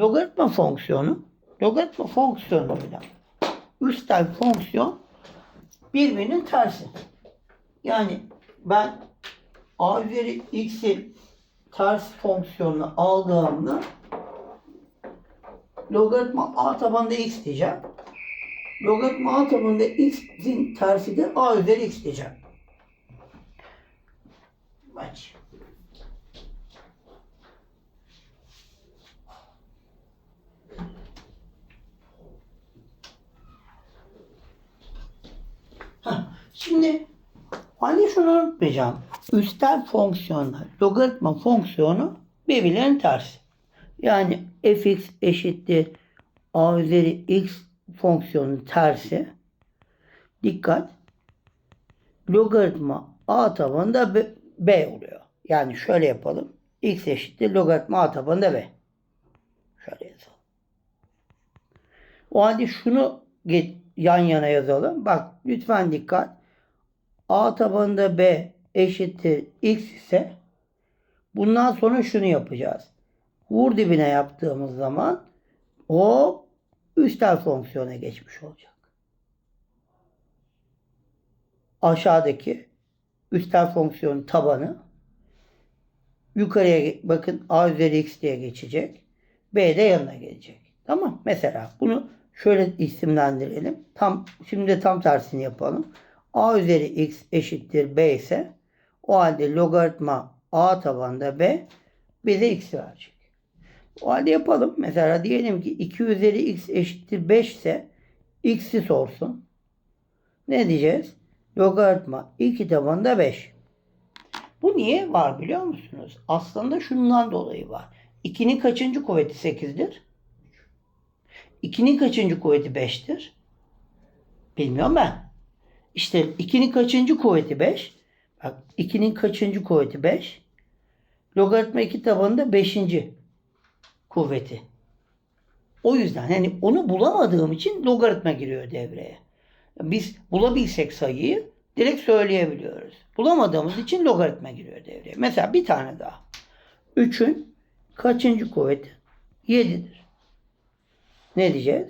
Logaritma fonksiyonu, logaritma fonksiyonuyla üstel fonksiyon birbirinin tersi. Yani ben a üzeri x'in ters fonksiyonunu aldığımda logaritma a tabanında x diyeceğim. Logaritma a tabanında x'in tersi de a üzeri x diyeceğim. Bak. Heh, Şimdi hani şunu unutmayacağım. Üstel fonksiyonlar, logaritma fonksiyonu birbirlerinin tersi. Yani fx eşittir a üzeri x fonksiyonun tersi. Dikkat. Logaritma a tabanında b, b oluyor. Yani şöyle yapalım. x eşittir logaritma a tabanında b. Şöyle yazalım. O halde şunu yan yana yazalım. Bak lütfen dikkat. A tabanında B eşittir X ise bundan sonra şunu yapacağız. Vur dibine yaptığımız zaman o üstel fonksiyona geçmiş olacak. Aşağıdaki üstel fonksiyonun tabanı yukarıya bakın A üzeri X diye geçecek. B de yanına gelecek. Tamam. Mesela bunu şöyle isimlendirelim. Tam şimdi de tam tersini yapalım. A üzeri x eşittir b ise o halde logaritma a tabanda b bize x verecek. O halde yapalım. Mesela diyelim ki 2 üzeri x eşittir 5 ise x'i sorsun. Ne diyeceğiz? Logaritma 2 tabanında 5. Bu niye var biliyor musunuz? Aslında şundan dolayı var. 2'nin kaçıncı kuvveti 8'dir? 2'nin kaçıncı kuvveti 5'tir? Bilmiyorum ben. İşte 2'nin kaçıncı kuvveti 5? Bak 2'nin kaçıncı kuvveti 5? Logaritma 2 tabanında 5. kuvveti. O yüzden yani onu bulamadığım için logaritma giriyor devreye. Biz bulabilsek sayıyı direkt söyleyebiliyoruz. Bulamadığımız için logaritma giriyor devreye. Mesela bir tane daha. 3'ün kaçıncı kuvveti? 7'dir. Ne diyeceğiz?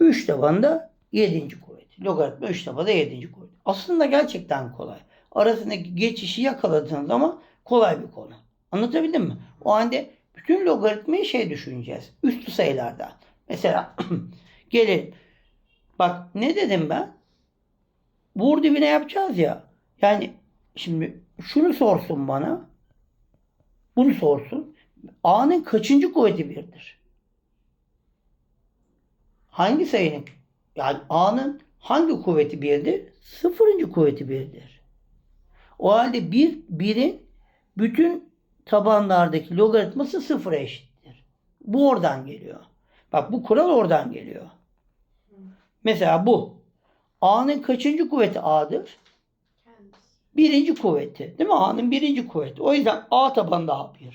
3 tabanda 7. kuvvet. Logaritma 3 tabanda 7. kuvvet. Aslında gerçekten kolay. Arasındaki geçişi yakaladığın zaman kolay bir konu. Anlatabildim mi? O halde bütün logaritmayı şey düşüneceğiz. Üstü sayılardan. Mesela gelin. Bak ne dedim ben? Vur dibine yapacağız ya. Yani şimdi şunu sorsun bana. Bunu sorsun. A'nın kaçıncı kuvveti birdir? Hangi sayının? Yani A'nın hangi kuvveti birdir? Sıfırıncı kuvveti birdir. O halde bir, birin bütün tabanlardaki logaritması sıfıra eşittir. Bu oradan geliyor. Bak bu kural oradan geliyor. Mesela bu. A'nın kaçıncı kuvveti A'dır? Birinci kuvveti. Değil mi? A'nın birinci kuvveti. O yüzden A tabanında A1.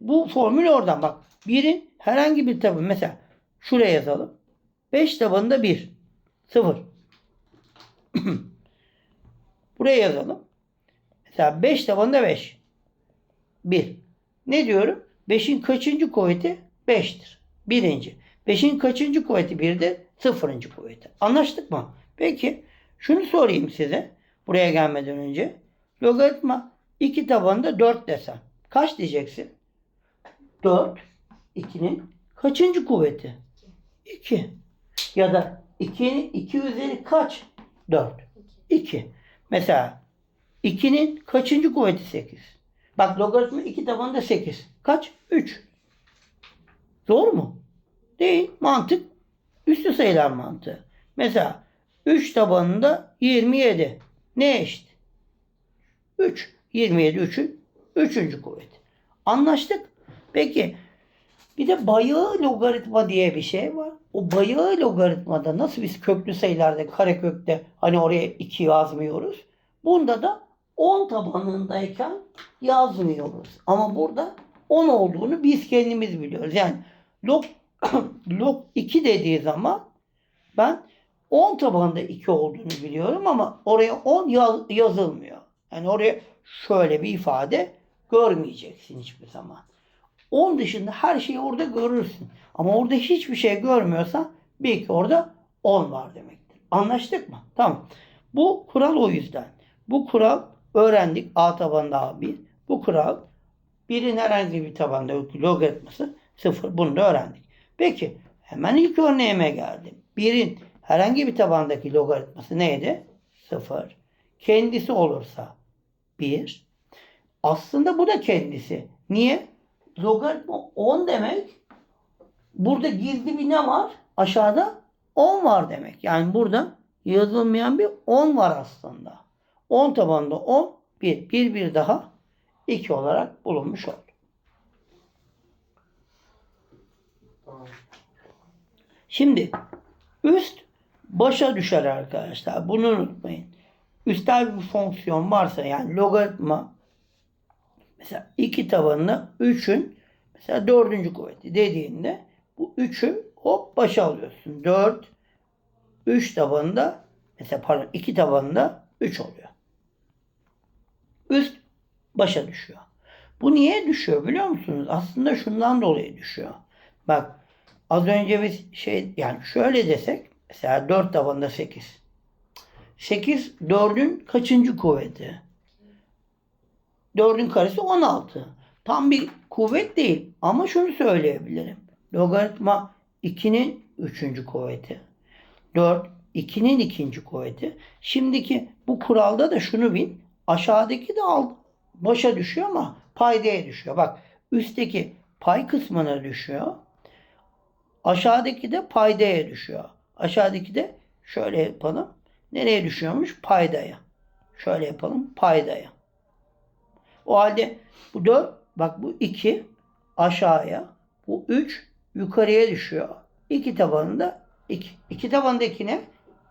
Bu formül oradan bak. Birin herhangi bir taban. Mesela şuraya yazalım. 5 tabanında 1. 0. Buraya yazalım. Mesela 5 tabanında 5. 1. Ne diyorum? 5'in kaçıncı kuvveti? 5'tir. Birinci. 5'in kaçıncı kuvveti 1'dir? Sıfırıncı kuvveti. Anlaştık mı? Peki şunu sorayım size. Buraya gelmeden önce. Logaritma 2 tabanında 4 desem. Kaç diyeceksin? 4. 2'nin kaçıncı kuvveti? 2. Ya da 2'nin 2 üzeri kaç? 4. 2. Mesela 2'nin kaçıncı kuvveti 8? Bak logaritma 2 tabanında 8. Kaç? 3. Doğru mu? Değil. Mantık üstü sayılar mantığı. Mesela 3 tabanında 27. Ne eşit? 3. 27 3'ün 3. kuvveti. Anlaştık. Peki bir de bayağı logaritma diye bir şey var. O bayağı logaritmada nasıl biz köklü sayılarda karekökte hani oraya 2 yazmıyoruz. Bunda da 10 tabanındayken yazmıyoruz. Ama burada 10 olduğunu biz kendimiz biliyoruz. Yani log, log 2 dediği zaman ben 10 tabanında 2 olduğunu biliyorum ama oraya 10 yaz- yazılmıyor. Yani oraya şöyle bir ifade görmeyeceksin hiçbir zaman. 10 dışında her şeyi orada görürsün. Ama orada hiçbir şey görmüyorsan bil ki orada 10 var demektir. Anlaştık mı? Tamam. Bu kural o yüzden. Bu kural öğrendik. A tabanında A1. Bu kural birin herhangi bir tabanda logaritması sıfır. Bunu da öğrendik. Peki hemen ilk örneğime geldim. Birin herhangi bir tabandaki logaritması neydi? Sıfır. Kendisi olursa 1. Aslında bu da kendisi. Niye? Logaritma 10 demek. Burada gizli bir ne var? Aşağıda 10 var demek. Yani burada yazılmayan bir 10 var aslında. 10 tabanında 10, 1. 1 bir daha 2 olarak bulunmuş oldu. Şimdi üst başa düşer arkadaşlar. Bunu unutmayın. Üstel bir fonksiyon varsa yani logaritma mesela 2 tabanına 3'ün mesela dördüncü kuvveti dediğinde bu 3'ü hop başa alıyorsun. 4 3 tabanında mesela pardon 2 tabanında 3 oluyor. Üst başa düşüyor. Bu niye düşüyor biliyor musunuz? Aslında şundan dolayı düşüyor. Bak az önce biz şey yani şöyle desek mesela 4 tabanında 8. 8 4'ün kaçıncı kuvveti? 4'ün karesi 16. Tam bir kuvvet değil ama şunu söyleyebilirim. Logaritma 2'nin 3. kuvveti. 4 2'nin 2. kuvveti. Şimdiki bu kuralda da şunu bil. Aşağıdaki de al, başa düşüyor ama paydaya düşüyor. Bak üstteki pay kısmına düşüyor. Aşağıdaki de paydaya düşüyor. Aşağıdaki de şöyle yapalım. Nereye düşüyormuş? Paydaya. Şöyle yapalım. Paydaya. O halde bu 4 bak bu 2 aşağıya. Bu 3 yukarıya düşüyor. 2 tabanında 2. 2 tabanındaki ne?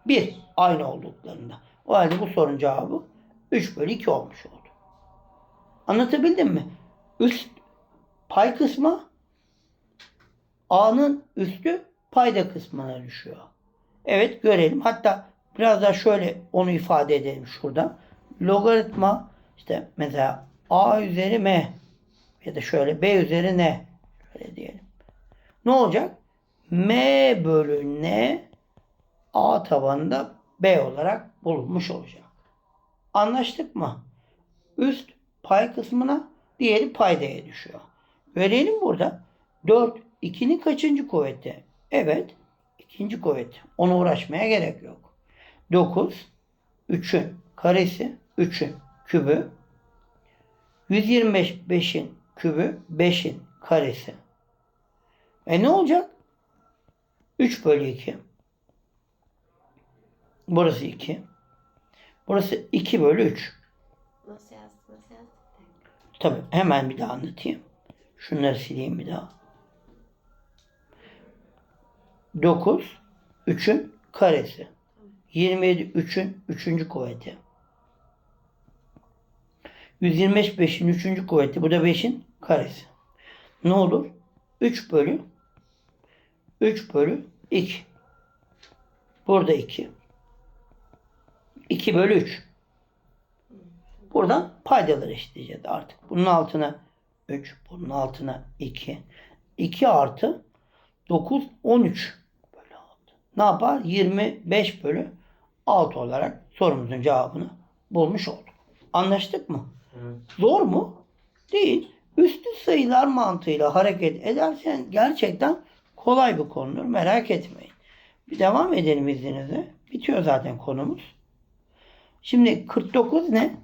1. Aynı olduklarında. O halde bu sorunun cevabı 3 bölü 2 olmuş oldu. Anlatabildim mi? Üst pay kısmı A'nın üstü payda kısmına düşüyor. Evet görelim. Hatta biraz daha şöyle onu ifade edelim şurada. Logaritma işte mesela A üzeri M ya da şöyle B üzeri N şöyle diyelim. Ne olacak? M bölü N A tabanında B olarak bulunmuş olacak. Anlaştık mı? Üst pay kısmına diğeri paydaya düşüyor. Görelim burada. 4 2'nin kaçıncı kuvveti? Evet. ikinci kuvveti. Ona uğraşmaya gerek yok. 9 3'ün karesi 3'ün kübü 125 5'in kübü 5'in karesi. E ne olacak? 3 bölü 2. Burası 2. Burası 2 bölü 3. Nasıl yazdın? Nasıl yazdın? Tabii hemen bir daha anlatayım. Şunları sileyim bir daha. 9 3'ün karesi. 27 3'ün 3. kuvveti. 125 5'in 3. kuvveti. Bu da 5'in karesi. Ne olur? 3 bölü 3 bölü 2. Burada 2. 2 bölü 3. Buradan paydaları eşitleyeceğiz artık. Bunun altına 3, bunun altına 2. 2 artı 9, 13 bölü 6. Ne yapar? 25 bölü 6 olarak sorumuzun cevabını bulmuş olduk. Anlaştık mı? Zor mu? Değil. Üstü sayılar mantığıyla hareket edersen gerçekten kolay bir konudur. Merak etmeyin. Bir devam edelim izninizle. Bitiyor zaten konumuz. Şimdi 49 ne?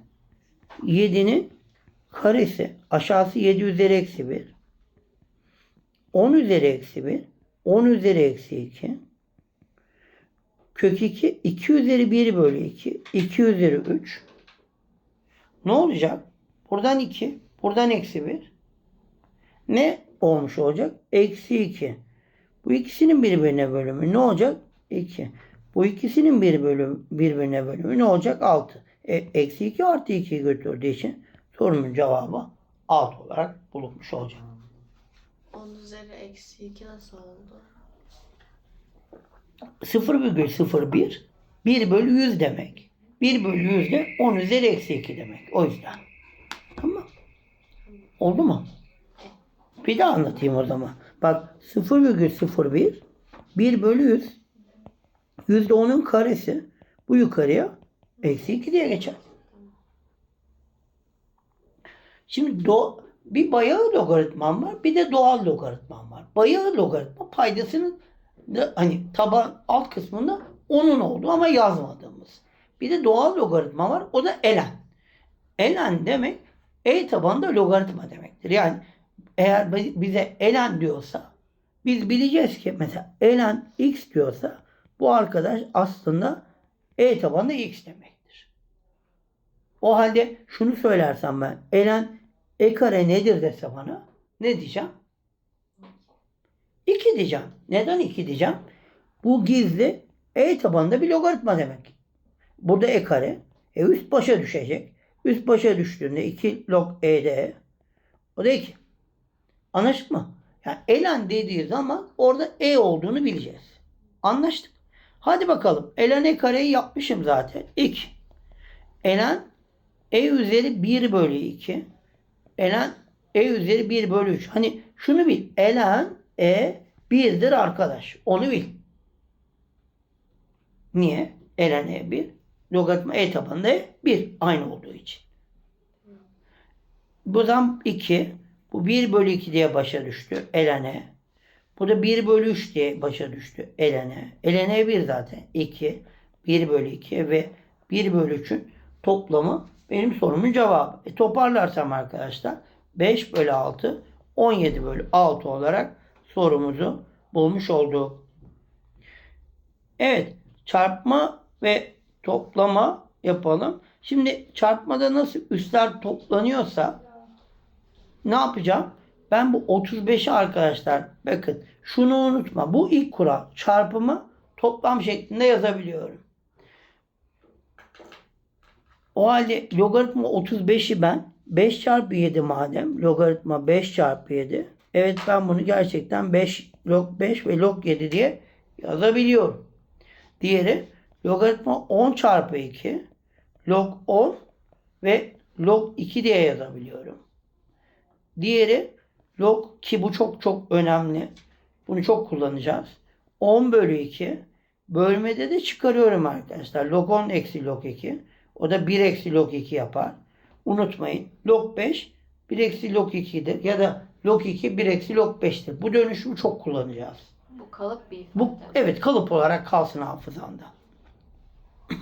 7'nin karesi. Aşağısı 7 üzeri eksi 1. 10 üzeri eksi 1. 10 üzeri eksi 2. Kök 2. 2 üzeri 1 bölü 2. 2 üzeri 3. Ne olacak? Buradan 2. Buradan eksi 1. Ne olmuş olacak? Eksi 2. Bu ikisinin birbirine bölümü ne olacak? 2. Bu ikisinin bir bölüm, birbirine bölümü ne olacak? 6. E, eksi 2 artı 2'yi götürdüğü için sorunun cevabı 6 olarak bulunmuş olacak. 10 üzeri eksi 2 nasıl oldu? 0,01 1 bölü 100 demek. 1 bölü 100 de 10 üzeri eksi 2 demek. O yüzden. Tamam. Oldu mu? Bir daha anlatayım o zaman. Bak 0,01 1 bölü 100 yüzde onun karesi bu yukarıya eksi 2 diye geçer. Şimdi do, bir bayağı logaritman var bir de doğal logaritman var. Bayağı logaritma paydasının da, hani taban alt kısmında onun olduğu ama yazmadığımız. Bir de doğal logaritma var o da elen. Elen demek e tabanında logaritma demektir. Yani eğer bi- bize elen diyorsa biz bileceğiz ki mesela elen x diyorsa bu arkadaş aslında e tabanında x demektir. O halde şunu söylersem ben elen e kare nedir dese bana ne diyeceğim? 2 diyeceğim. Neden 2 diyeceğim? Bu gizli e tabanında bir logaritma demek. Burada e kare. E üst başa düşecek. Üst başa düştüğünde 2 log e'de o da 2. Anlaştık mı? Yani elen dediği zaman orada e olduğunu bileceğiz. Anlaştık. Hadi bakalım. Elen e kareyi yapmışım zaten. 2. Elen e üzeri 1 bölü 2. Elen e üzeri 1 bölü 3. Hani şunu bil. Elen e 1'dir arkadaş. Onu bil. Niye? Elen e 1. Logaritma e tabanında e 1. Aynı olduğu için. Buradan 2. Bu 1 bölü 2 diye başa düştü. Elene. Bu da 1 bölü 3 diye başa düştü. Elene. Elene 1 zaten. 2. 1 bölü 2 ve 1 bölü 3'ün toplamı benim sorumun cevabı. E, toparlarsam arkadaşlar 5 bölü 6 17 bölü 6 olarak sorumuzu bulmuş olduk. Evet. Çarpma ve toplama yapalım. Şimdi çarpmada nasıl üstler toplanıyorsa ne yapacağım? Ben bu 35'i arkadaşlar bakın şunu unutma. Bu ilk kural. Çarpımı toplam şeklinde yazabiliyorum. O halde logaritma 35'i ben 5 çarpı 7 madem logaritma 5 çarpı 7 evet ben bunu gerçekten 5 log 5 ve log 7 diye yazabiliyorum. Diğeri logaritma 10 çarpı 2 log 10 ve log 2 diye yazabiliyorum. Diğeri log ki bu çok çok önemli. Bunu çok kullanacağız. 10 bölü 2 bölmede de çıkarıyorum arkadaşlar. Log 10 eksi log 2. O da 1 eksi log 2 yapar. Unutmayın. Log 5 1 eksi log 2'dir. Ya da log 2 1 eksi log 5'tir. Bu dönüşümü çok kullanacağız. Bu kalıp bir ifade. Bu evet kalıp olarak kalsın hafızanda.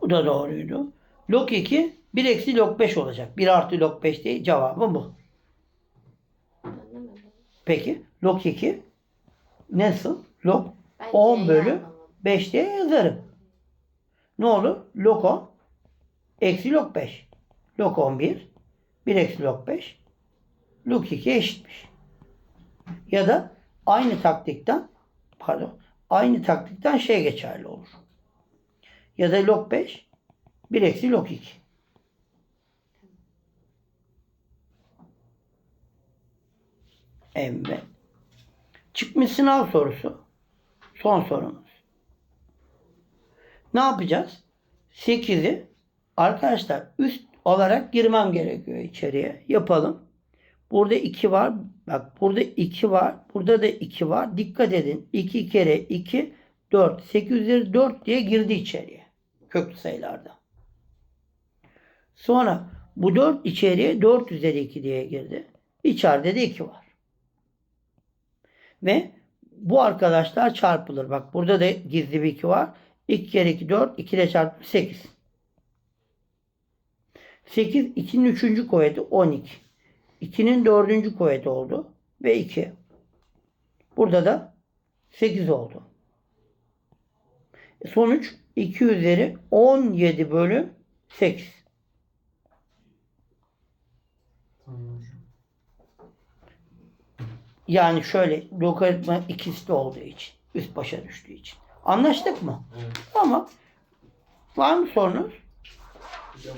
bu da doğruydu. Log 2 1 eksi log 5 olacak. 1 artı log 5 değil. Cevabı bu. Peki log 2 nasıl? Log Ben 10 C'yi bölü anlamadım. 5 diye yazarım. Ne olur? Log 10 eksi log 5. Log 11 1 eksi log 5 log 2 eşitmiş. Ya da aynı taktikten pardon aynı taktikten şey geçerli olur. Ya da log 5 1 eksi log 2. Evet. Çıkmış sınav sorusu. Son sorumuz. Ne yapacağız? 8'i arkadaşlar üst olarak girmem gerekiyor içeriye. Yapalım. Burada 2 var. Bak burada 2 var. Burada da 2 var. Dikkat edin. 2 kere 2 4. 8 üzeri 4 diye girdi içeriye. Köklü sayılarda. Sonra bu 4 içeriye 4 üzeri 2 diye girdi. İçeride de 2 var. Ve bu arkadaşlar çarpılır. Bak burada da gizli bir 2 var. 2 kere 2 4. 2 ile çarpı 8. 8 2'nin 3. kuvveti 12. 2'nin 4. kuvveti oldu. Ve 2. Burada da 8 oldu. Sonuç 2 üzeri 17 bölü 8. Tamam hocam. Yani şöyle logaritma ikisi de olduğu için. Üst başa düştüğü için. Anlaştık mı? Evet. Tamam. Var mı sorunuz? Hocam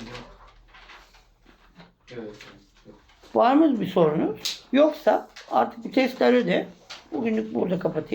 evet. Var mı bir sorunuz? Yoksa artık bu testleri de bugünlük burada kapatayım.